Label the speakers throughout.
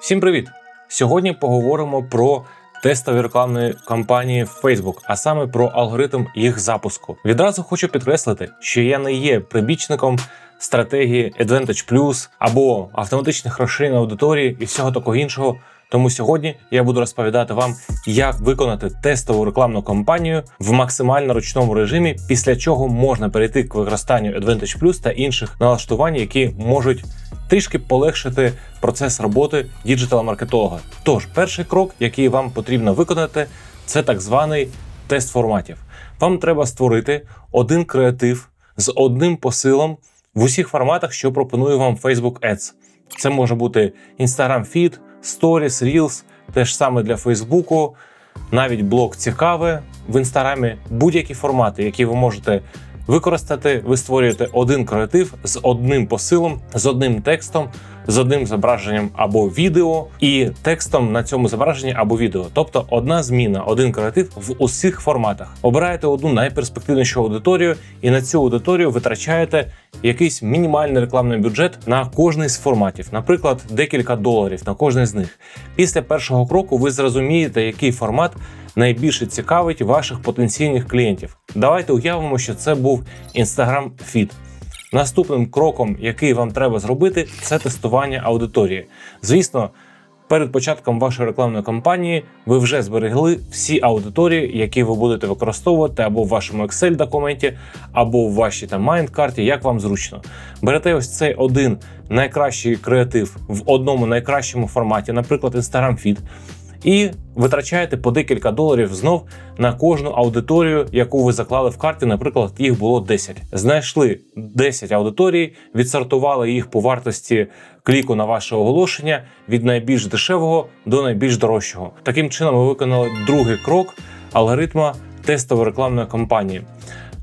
Speaker 1: Всім привіт! Сьогодні поговоримо про тестові рекламної кампанії Facebook, а саме про алгоритм їх запуску. Відразу хочу підкреслити, що я не є прибічником стратегії Advantage Plus або автоматичних розширень аудиторії і всього такого іншого. Тому сьогодні я буду розповідати вам, як виконати тестову рекламну кампанію в максимально ручному режимі, після чого можна перейти к використанню Advantage Plus та інших налаштувань, які можуть трішки полегшити процес роботи діджитал-маркетолога. Тож, перший крок, який вам потрібно виконати, це так званий тест форматів. Вам треба створити один креатив з одним посилом в усіх форматах, що пропонує вам Facebook Ads. Це може бути Instagram Feed, Stories, Reels, те ж саме для Фейсбуку, навіть блог цікаве в інстаграмі, будь-які формати, які ви можете використати. Ви створюєте один креатив з одним посилом, з одним текстом, з одним зображенням або відео, і текстом на цьому зображенні або відео. Тобто одна зміна, один креатив в усіх форматах. Обираєте одну найперспективнішу аудиторію, і на цю аудиторію витрачаєте якийсь мінімальний рекламний бюджет на кожний з форматів, наприклад, декілька доларів на кожний з них. Після першого кроку ви зрозумієте, який формат найбільше цікавить ваших потенційних клієнтів. Давайте уявимо, що це був Instagram Feed. Наступним кроком, який вам треба зробити, це тестування аудиторії. Звісно, перед початком вашої рекламної кампанії ви вже зберегли всі аудиторії, які ви будете використовувати або в вашому Excel документі, або в вашій там майнд-карті, як вам зручно. Берете ось цей один найкращий креатив в одному найкращому форматі, наприклад, Instagram Feed, і витрачаєте по декілька доларів знов на кожну аудиторію, яку ви заклали в карті. Наприклад, їх було 10. Знайшли 10 аудиторій, відсортували їх по вартості кліку на ваше оголошення від найбільш дешевого до найбільш дорожчого. Таким чином, ви виконали другий крок алгоритма тестової рекламної кампанії.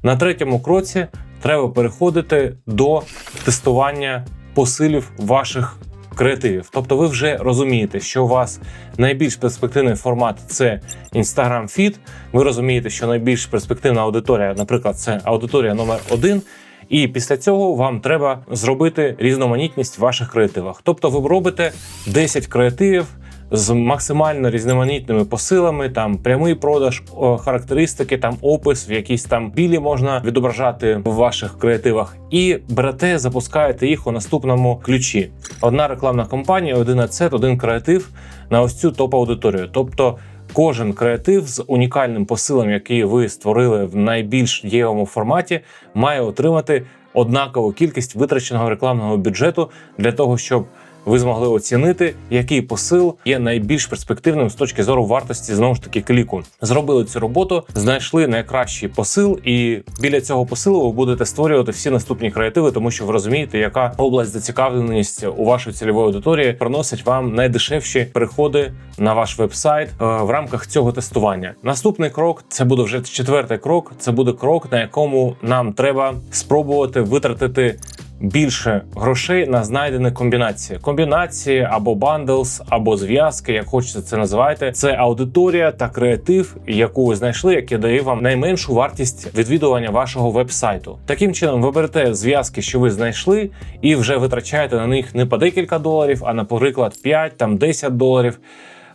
Speaker 1: На третьому кроці треба переходити до тестування посилів ваших креативів. Тобто, ви вже розумієте, що у вас найбільш перспективний формат це Instagram Feed. Ви розумієте, що найбільш перспективна аудиторія, наприклад, це аудиторія номер один. І після цього вам треба зробити різноманітність в ваших креативах. Тобто, ви робите 10 креативів з максимально різноманітними посилами, там прямий продаж, характеристики, там опис, в якісь там білі можна відображати в ваших креативах, і берете, запускаєте їх у наступному ключі. Одна рекламна кампанія, один ацет, один креатив на ось цю топ-аудиторію. Тобто. Кожен креатив з унікальним посилом, який ви створили в найбільш дієвому форматі, має отримати однакову кількість витраченого рекламного бюджету для того, щоб ви змогли оцінити, який посил є найбільш перспективним з точки зору вартості знову ж таки кліку. Зробили цю роботу, знайшли найкращий посил, і біля цього посилу ви будете створювати всі наступні креативи, тому що ви розумієте, яка область зацікавленість у вашої цільової аудиторії приносить вам найдешевші переходи на ваш веб-сайт е, в рамках цього тестування. Наступний крок це буде вже четвертий крок. Це буде крок, на якому нам треба спробувати витратити більше грошей на знайдені комбінації. Комбінації або бандлс, або зв'язки, як хочете це називайте. Це аудиторія та креатив, яку ви знайшли, який дає вам найменшу вартість відвідування вашого веб-сайту. Таким чином, ви берете зв'язки, що ви знайшли, і вже витрачаєте на них не по декілька доларів, а наприклад 5 там 10 доларів.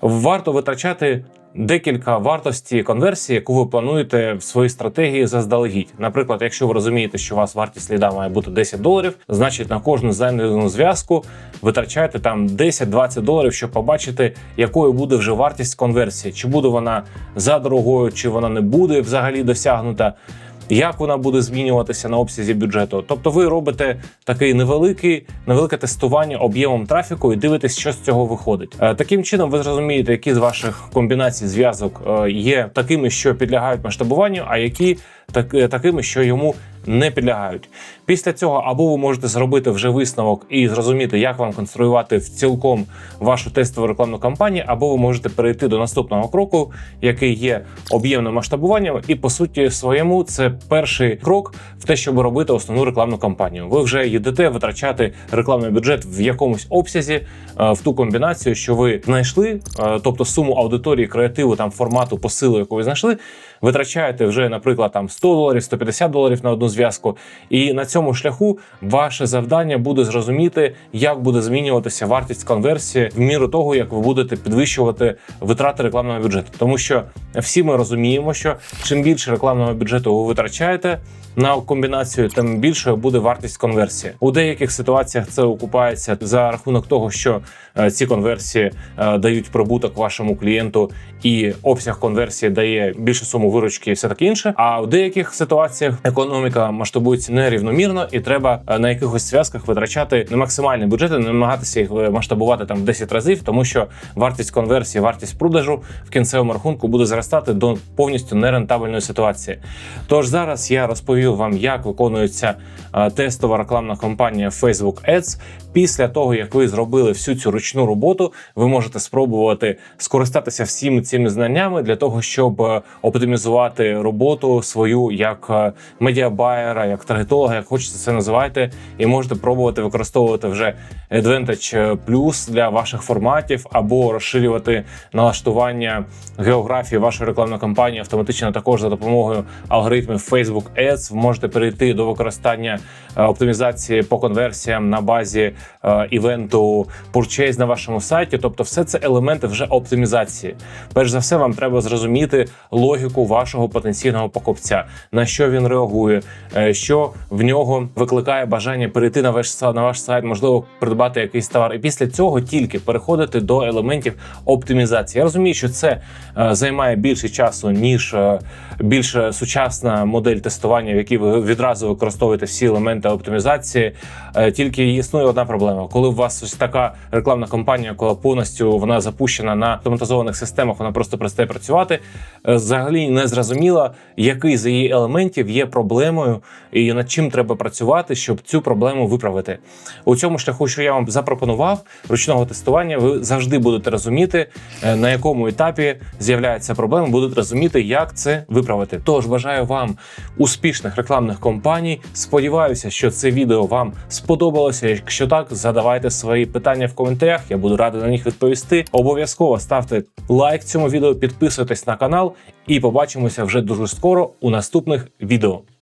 Speaker 1: Варто витрачати декілька вартості конверсії, яку ви плануєте в своїй стратегії заздалегідь. Наприклад, якщо ви розумієте, що у вас вартість ліда має бути 10 доларів, значить на кожну зайнену зв'язку витрачаєте там 10-20 доларів, щоб побачити, якою буде вже вартість конверсії, чи буде вона за дорогою, чи вона не буде взагалі досягнута як вона буде змінюватися на обсязі бюджету. Тобто, ви робите такий невеликий, невелике тестування об'ємом трафіку і дивитесь, що з цього виходить. Е, таким чином, ви зрозумієте, які з ваших комбінацій зв'язок е, є такими, що підлягають масштабуванню, а які так, е, такими, що йому не підлягають. Після цього або ви можете зробити вже висновок і зрозуміти, як вам конструювати в цілком вашу тестову рекламну кампанію, або ви можете перейти до наступного кроку, який є об'ємним масштабуванням, і по суті своєму це перший крок в те, щоб робити основну рекламну кампанію. Ви вже їдете витрачати рекламний бюджет в якомусь обсязі е, в ту комбінацію, що ви знайшли, е, тобто суму аудиторії, креативу там формату посилу, яку ви знайшли витрачаєте вже, наприклад, там 100 доларів, 150 доларів на одну зв'язку, і на цьому шляху ваше завдання буде зрозуміти, як буде змінюватися вартість конверсії в міру того, як ви будете підвищувати витрати рекламного бюджету. Тому що всі ми розуміємо, що чим більше рекламного бюджету ви витрачаєте на комбінацію, тим більшою буде вартість конверсії. У деяких ситуаціях це окупається за рахунок того, що е, ці конверсії е, дають прибуток вашому клієнту, і обсяг конверсії дає більшу суму виручки, і все таке інше. А в деяких ситуаціях економіка масштабується нерівномірно, і треба е, на якихось зв'язках витрачати не максимальний бюджет, не намагатися їх е, масштабувати там в 10 разів, тому що вартість конверсії, вартість продажу в кінцевому рахунку буде зростати до повністю нерентабельної ситуації. Тож зараз я розповів вам, як виконується е, тестова рекламна кампанія Facebook Ads. Після того, як ви зробили всю цю ручну роботу, ви можете спробувати скористатися всіми цими знаннями для того, щоб е, оптимізувати роботу свою як е, медіабайера, як таргетолога, як хочете це називайте, і можете пробувати використовувати вже Advantage Plus для ваших форматів або розширювати налаштування географії вашої рекламної кампанії автоматично також за допомогою алгоритмів Facebook Ads. Ви можете перейти до використання е, оптимізації по конверсіям на базі е, івенту Purchase на вашому сайті. Тобто, все це елементи вже оптимізації. Перш за все, вам треба зрозуміти логіку вашого потенційного покупця, на що він реагує, е, що в нього викликає бажання перейти на ваш на ваш сайт, можливо, придбати якийсь товар. І після цього тільки переходити до елементів оптимізації. Я розумію, що це е, займає більше часу ніж е, більш сучасна модель тестування, в якій ви відразу використовуєте всі елементи оптимізації. Тільки існує одна проблема, коли у вас ось така рекламна кампанія, коли повністю вона запущена на автоматизованих системах, вона просто перестає працювати. Взагалі не зрозуміло, який з її елементів є проблемою, і над чим треба працювати, щоб цю проблему виправити. У цьому шляху, що я вам запропонував, ручного тестування, ви завжди будете розуміти, е, на якому етапі з'являється проблема, будете розуміти, як це виправити. Тож бажаю вам успішних рекламних кампаній. Сподіваюся, що це відео вам сподобалося. Якщо так, задавайте свої питання в коментарях. Я буду радий на них відповісти. Обов'язково ставте лайк цьому відео, підписуйтесь на канал і побачимося вже дуже скоро у наступних відео.